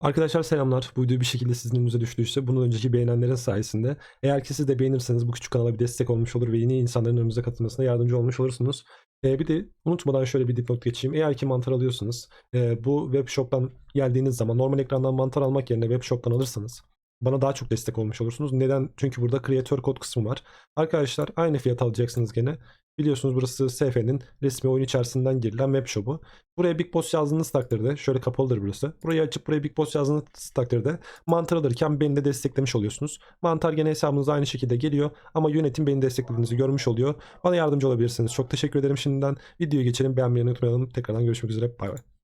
Arkadaşlar selamlar. Bu video bir şekilde sizin önünüze düştüyse bunun önceki beğenenlerin sayesinde eğer ki siz de beğenirseniz bu küçük kanala bir destek olmuş olur ve yeni insanların önümüze katılmasına yardımcı olmuş olursunuz. Ee, bir de unutmadan şöyle bir dipnot geçeyim. Eğer ki mantar alıyorsanız e, bu web shop'tan geldiğiniz zaman normal ekrandan mantar almak yerine web shop'tan alırsanız bana daha çok destek olmuş olursunuz. Neden? Çünkü burada creator kod kısmı var. Arkadaşlar aynı fiyat alacaksınız gene. Biliyorsunuz burası SF'nin resmi oyun içerisinden girilen web shop'u. Buraya Big Boss yazdığınız takdirde şöyle kapalıdır burası. Burayı açıp buraya Big Boss yazdığınız takdirde mantar alırken beni de desteklemiş oluyorsunuz. Mantar gene hesabınıza aynı şekilde geliyor ama yönetim beni desteklediğinizi görmüş oluyor. Bana yardımcı olabilirsiniz. Çok teşekkür ederim şimdiden. Videoya geçelim. Beğenmeyi unutmayalım. Tekrardan görüşmek üzere. Bay bay.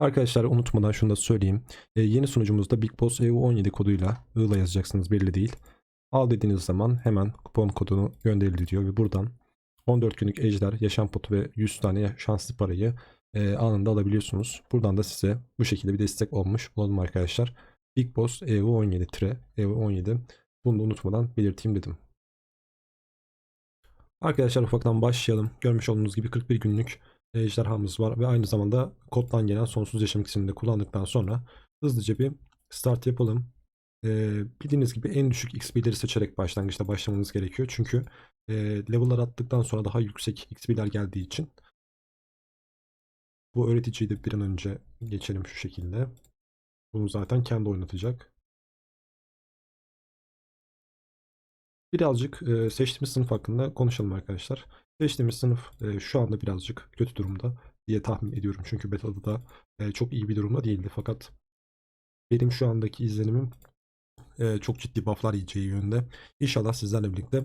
Arkadaşlar unutmadan şunu da söyleyeyim. Ee, yeni sunucumuzda Big Boss EU17 koduyla I'la yazacaksınız belli değil. Al dediğiniz zaman hemen kupon kodunu gönderildi diyor ve buradan 14 günlük ejder, yaşam potu ve 100 tane şanslı parayı e, anında alabiliyorsunuz. Buradan da size bu şekilde bir destek olmuş olalım arkadaşlar. Big Boss E EU17 tire EU17 bunu da unutmadan belirteyim dedim. Arkadaşlar ufaktan başlayalım. Görmüş olduğunuz gibi 41 günlük ejderhamız var ve aynı zamanda koddan gelen sonsuz yaşam iksirini de kullandıktan sonra hızlıca bir start yapalım. Ee, bildiğiniz gibi en düşük XP'leri seçerek başlangıçta başlamanız gerekiyor. Çünkü e, level'lar attıktan sonra daha yüksek XP'ler geldiği için bu öğreticiyi de bir an önce geçelim şu şekilde. Bunu zaten kendi oynatacak. Birazcık e, seçtiğimiz sınıf hakkında konuşalım arkadaşlar. Seçtiğimiz sınıf e, şu anda birazcık kötü durumda diye tahmin ediyorum. Çünkü beta'da da e, çok iyi bir durumda değildi. Fakat benim şu andaki izlenimim e, çok ciddi bufflar yiyeceği yönde. İnşallah sizlerle birlikte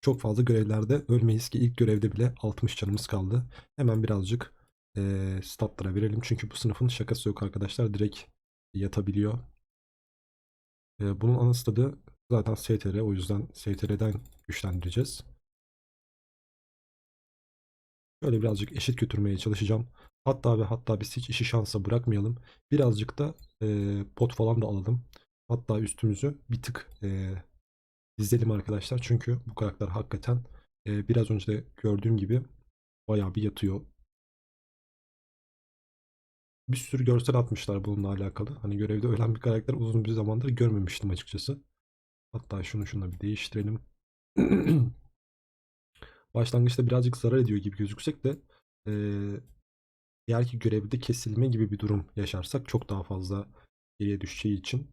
çok fazla görevlerde ölmeyiz ki ilk görevde bile 60 canımız kaldı. Hemen birazcık e, statlara verelim. Çünkü bu sınıfın şakası yok arkadaşlar. Direkt yatabiliyor. E, bunun ana stadı zaten STR. O yüzden STR'den güçlendireceğiz. Böyle birazcık eşit götürmeye çalışacağım. Hatta ve hatta biz hiç işi şansa bırakmayalım. Birazcık da e, pot falan da alalım. Hatta üstümüzü bir tık e, dizelim arkadaşlar. Çünkü bu karakter hakikaten e, biraz önce de gördüğüm gibi bayağı bir yatıyor. Bir sürü görsel atmışlar bununla alakalı. Hani görevde ölen bir karakter uzun bir zamandır görmemiştim açıkçası. Hatta şunu şuna bir değiştirelim. Başlangıçta birazcık zarar ediyor gibi gözüksek de e, eğer ki görevde kesilme gibi bir durum yaşarsak çok daha fazla geriye düşeceği için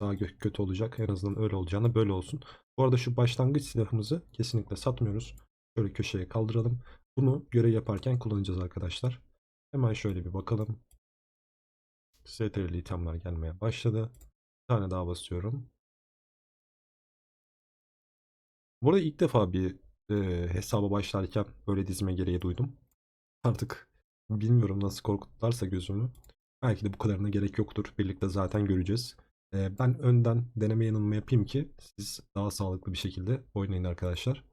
daha kötü olacak. En azından öyle olacağına böyle olsun. Bu arada şu başlangıç silahımızı kesinlikle satmıyoruz. Şöyle köşeye kaldıralım. Bunu görev yaparken kullanacağız arkadaşlar. Hemen şöyle bir bakalım. STR'li itemler gelmeye başladı. Bir tane daha basıyorum. Bu arada ilk defa bir e, hesaba başlarken böyle dizme gereği duydum. Artık bilmiyorum nasıl korkuttularsa gözümü. Belki de bu kadarına gerek yoktur. Birlikte zaten göreceğiz. E, ben önden deneme yanılma yapayım ki siz daha sağlıklı bir şekilde oynayın arkadaşlar.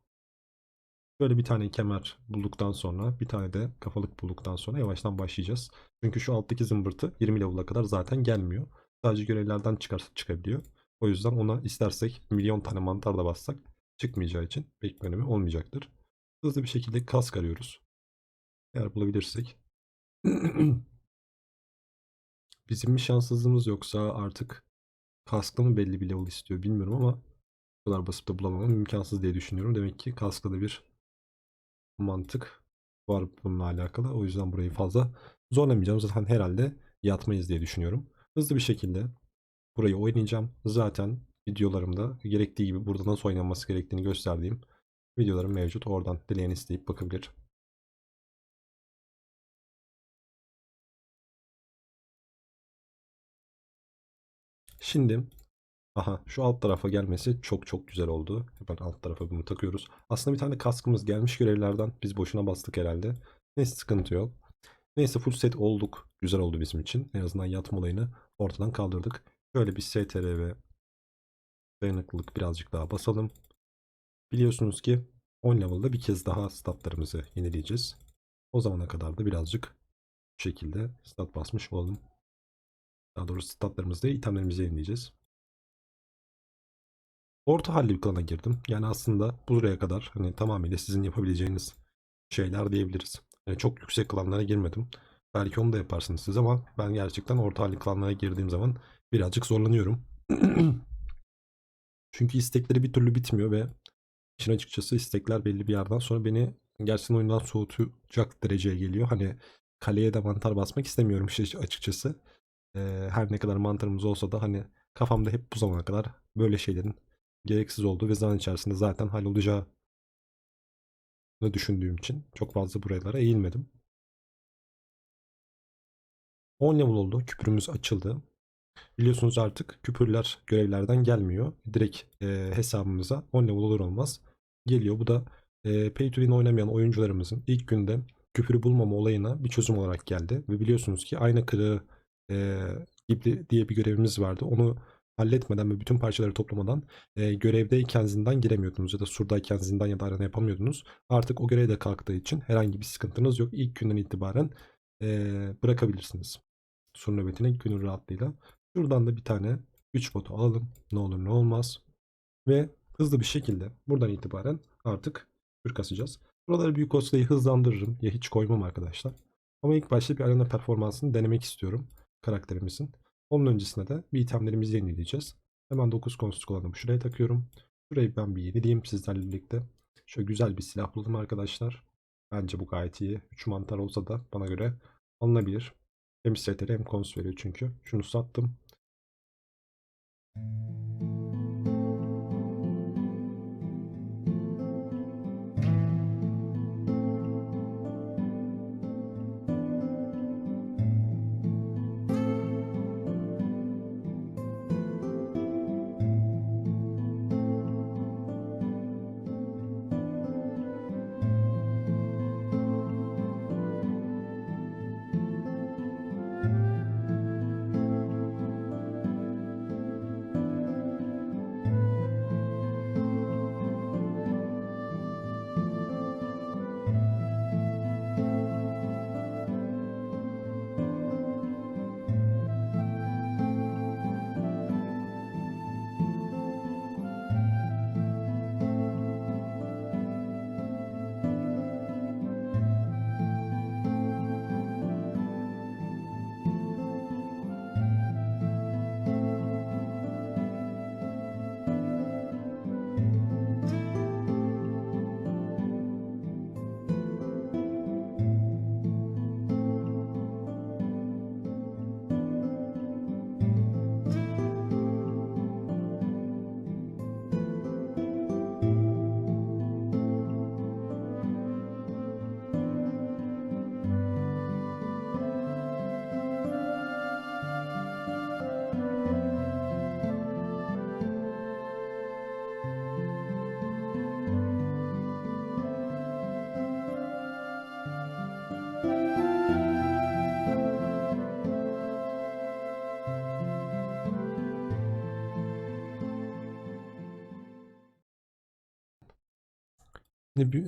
Böyle bir tane kemer bulduktan sonra bir tane de kafalık bulduktan sonra yavaştan başlayacağız. Çünkü şu alttaki zımbırtı 20 level'a kadar zaten gelmiyor. Sadece görevlerden çıkarsa çıkabiliyor. O yüzden ona istersek milyon tane mantar da bassak çıkmayacağı için pek bir önemi olmayacaktır. Hızlı bir şekilde kask arıyoruz. Eğer bulabilirsek. Bizim bir şanssızlığımız yoksa artık kaskla mı belli bir level istiyor bilmiyorum ama bu kadar basıp da bulamamam imkansız diye düşünüyorum. Demek ki kaskta da bir mantık var bununla alakalı. O yüzden burayı fazla zorlamayacağım. Zaten herhalde yatmayız diye düşünüyorum. Hızlı bir şekilde burayı oynayacağım. Zaten videolarımda gerektiği gibi burada nasıl oynanması gerektiğini gösterdiğim videolarım mevcut. Oradan dileyen isteyip bakabilir. Şimdi aha şu alt tarafa gelmesi çok çok güzel oldu. Hemen alt tarafa bunu takıyoruz. Aslında bir tane kaskımız gelmiş görevlerden. Biz boşuna bastık herhalde. Neyse sıkıntı yok. Neyse full set olduk. Güzel oldu bizim için. En azından yatma olayını ortadan kaldırdık. Şöyle bir STR ve dayanıklılık birazcık daha basalım. Biliyorsunuz ki 10 level'da bir kez daha statlarımızı yenileyeceğiz. O zamana kadar da birazcık bu şekilde stat basmış olalım. Daha doğrusu statlarımızı da itemlerimizi yenileyeceğiz. Orta halli bir klana girdim. Yani aslında buraya kadar hani tamamıyla sizin yapabileceğiniz şeyler diyebiliriz. Yani çok yüksek klanlara girmedim. Belki onu da yaparsınız siz ama ben gerçekten orta halli klanlara girdiğim zaman birazcık zorlanıyorum. Çünkü istekleri bir türlü bitmiyor ve işin açıkçası istekler belli bir yerden sonra beni gerçekten oyundan soğutacak dereceye geliyor. Hani kaleye de mantar basmak istemiyorum işte açıkçası. Ee, her ne kadar mantarımız olsa da hani kafamda hep bu zamana kadar böyle şeylerin gereksiz olduğu ve zaman içerisinde zaten hallolacağı düşündüğüm için çok fazla buralara eğilmedim. 10 level oldu. Küpürümüz açıldı. Biliyorsunuz artık küpürler görevlerden gelmiyor. Direkt e, hesabımıza 10 level olur olmaz geliyor. Bu da e, Pay to Win oynamayan oyuncularımızın ilk günde küpürü bulmama olayına bir çözüm olarak geldi. Ve biliyorsunuz ki ayna kırığı e, gibi diye bir görevimiz vardı. Onu halletmeden ve bütün parçaları toplamadan e, görevdeyken zindan giremiyordunuz ya da surdayken zindan ya da arena yapamıyordunuz. Artık o görev de kalktığı için herhangi bir sıkıntınız yok. İlk günden itibaren e, bırakabilirsiniz. Sur nöbetine gönül rahatlığıyla. Şuradan da bir tane 3 botu alalım. Ne olur ne olmaz. Ve hızlı bir şekilde buradan itibaren artık kür kasacağız. Buraları büyük olasılığı hızlandırırım ya hiç koymam arkadaşlar. Ama ilk başta bir arena performansını denemek istiyorum karakterimizin. Onun öncesinde de bir itemlerimizi yenileyeceğiz. Hemen 9 konstuk olanı şuraya takıyorum. Şurayı ben bir yenileyeyim sizlerle birlikte. Şöyle güzel bir silah buldum arkadaşlar. Bence bu gayet iyi. 3 mantar olsa da bana göre alınabilir. Hem STR hem kons veriyor çünkü. Şunu sattım.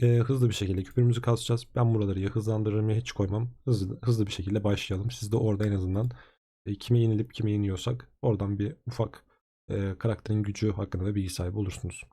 E, hızlı bir şekilde küpürümüzü kasacağız. Ben buraları ya hızlandırırım ya hiç koymam. Hızlı, hızlı bir şekilde başlayalım. Siz de orada en azından e, kime yenilip kime yeniyorsak oradan bir ufak e, karakterin gücü hakkında da bilgi sahibi olursunuz.